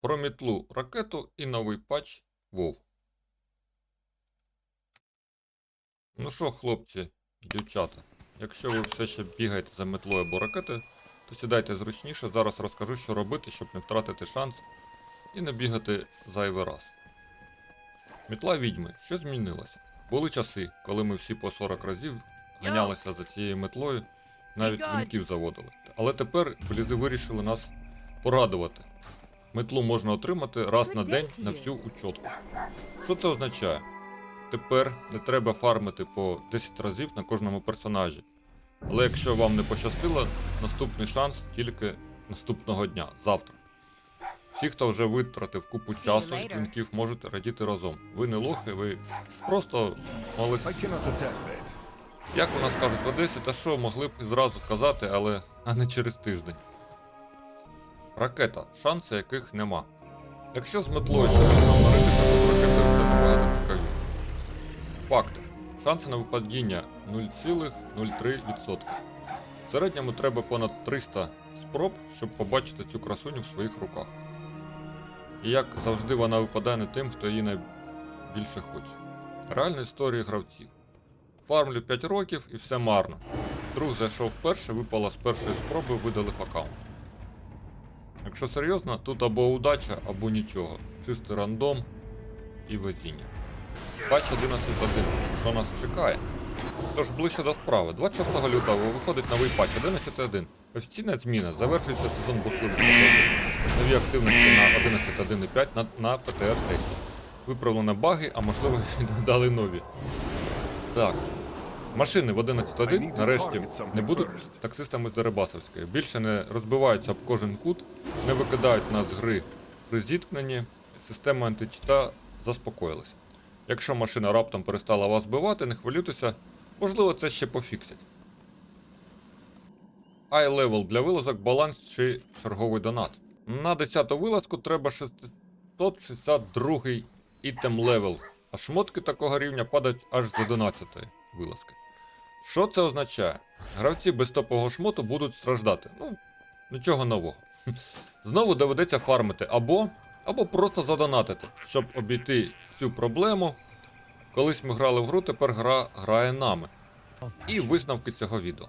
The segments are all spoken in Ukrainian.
Про мітлу ракету і новий патч WoW. Ну що, хлопці, дівчата, якщо ви все ще бігаєте за метлою або ракетою, то сідайте зручніше. Зараз розкажу, що робити, щоб не втратити шанс і не бігати зайвий раз. Мітла відьми, що змінилося? Були часи, коли ми всі по 40 разів ганялися за цією метлою, навіть вінків заводили. Але тепер блізи вирішили нас порадувати. Метлу можна отримати раз на день на всю учотку. Що це означає? Тепер не треба фармити по 10 разів на кожному персонажі. Але якщо вам не пощастило, наступний шанс тільки наступного дня, завтра. Всі, хто вже витратив купу часу, later. дзвінків можуть радіти разом. Ви не лохи, ви просто молодці. Як у нас кажуть в Одесі, та що могли б зразу сказати, але а не через тиждень. Ракета, шанси яких нема. Якщо з метлою ще не наморитися, то з ракетою все набагато цікавіше. Факти. Шанси на випадіння 0,03%. В середньому треба понад 300 спроб, щоб побачити цю красуню в своїх руках. І як завжди вона випадає не тим, хто її найбільше хоче. Реальні історії гравців. Фармлю 5 років і все марно. Друг зайшов вперше, випала з першої спроби, видалив аккаунт. Якщо серйозно, тут або удача, або нічого. Чистий рандом і везіння. Патч 11.1. Що нас чекає? Тож ближче до справи. 26 лютого виходить новий патч 11.1. Офіційна зміна. Завершується сезон бухлив. Нові активності на 11.1.5 на, на ПТР 10. Виправлено баги, а можливо і дали нові. Так. Машини в 11.1 нарешті не будуть таксистами з Дерибасовської. Більше не розбиваються об кожен кут, не викидають нас з гри при зіткненні. Система античита заспокоїлася. Якщо машина раптом перестала вас збивати, не хвилюйтеся, можливо, це ще пофіксять. Ай-левел для вилазок, баланс чи черговий донат. На 10 вилазку треба 662 ітем левел, а шмотки такого рівня падають аж з 11 вилазки. Що це означає? Гравці без топового шмоту будуть страждати. Ну, нічого нового. Знову доведеться фармити або, або просто задонатити, щоб обійти цю проблему. Колись ми грали в гру, тепер гра грає нами. І висновки цього відео.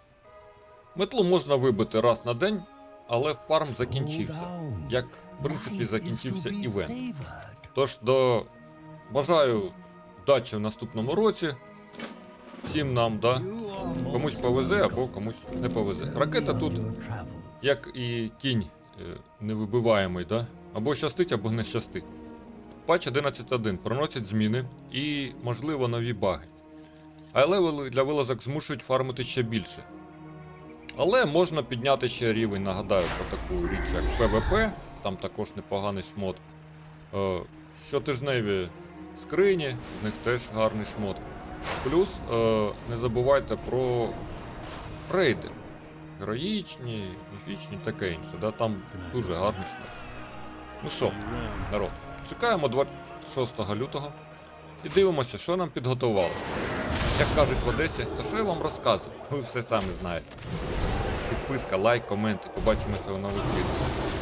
Метлу можна вибити раз на день, але фарм закінчився. Як, в принципі, закінчився івент. Тож до бажаю вдачі в наступному році. Всім нам, да. Комусь повезе або комусь не повезе. Ракета тут, як і кінь е, невибиваємий, да? Або щастить, або не щастить. Патч 11.1 проносять зміни і, можливо, нові баги. А для вилазок змушують фармити ще більше. Але можна підняти ще рівень, нагадаю про таку річ, як ПВП, там також непоганий шмот. Е, щотижневі скрині, в них теж гарний шмот. Плюс е, не забувайте про рейди. Героїчні, міфічні, таке інше. Да? Там дуже гарний шмот. Ну що, народ, чекаємо 26 лютого і дивимося, що нам підготували. Як кажуть в Одесі, то що я вам розказую? Ви все самі знаєте. Підписка, лайк, коменти. Побачимося у нових відео.